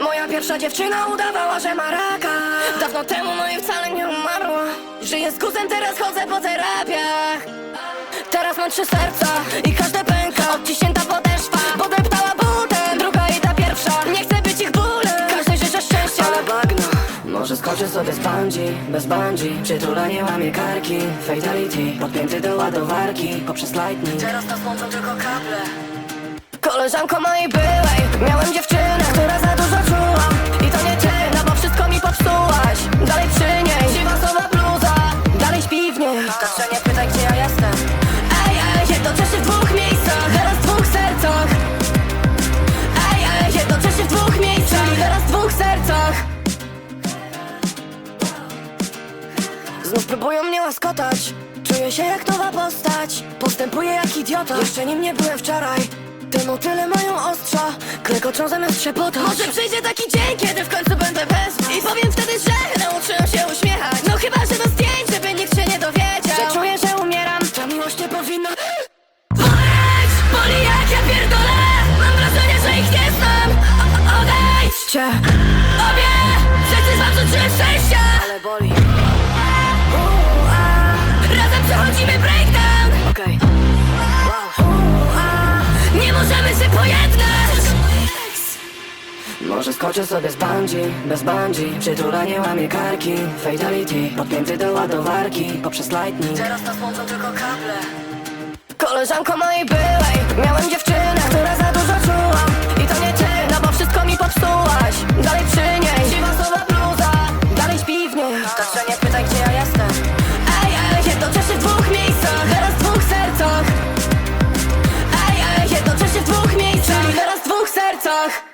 Moja pierwsza dziewczyna udawała, że ma raka. Dawno temu, no i wcale nie umarła. Żyję z guzem, teraz chodzę po terapiach. Teraz mam trzy serca i każde pęka. Odciśnięta podeszwa, podeptała butem Druga i ta pierwsza, nie chcę być ich bólem. Każdej życzę szczęścia. Ale bagno może skoczę sobie z bungee, bez bungee. Przytulanie łamie karki, fatality Podpięty do ładowarki, poprzez lightning. Teraz nas łączą tylko kable. Koleżanko mojej byłej Miałem dziewczynę, że nie pytaj gdzie ja jestem. Ej, ej, jednocześnie w dwóch miejscach Teraz w dwóch sercach. Ej, ej, w dwóch miejscach Teraz w dwóch sercach. Znów próbują mnie łaskotać Czuję się jak nowa postać. Postępuję jak idiota Jeszcze nim nie byłem wczoraj. Te motyle mają ostrza Klekoczą zamiast trzepotać Może przyjdzie taki dzień, kiedy w końcu będę bez. I powiem wtedy, że Odejdźcie Obie! Przecież wam życzyłem szczęścia Ale boli. Razem przechodzimy breakdown! Okej. Nie możemy się pojednać! Może skoczę sobie z bungee, bez bungee Przytulanie łamie karki, fatality Podpięty do ładowarki, poprzez lightning. Teraz nas łączą tylko kable. Koleżanko mojej byłej Miałem dziewczynę, ушах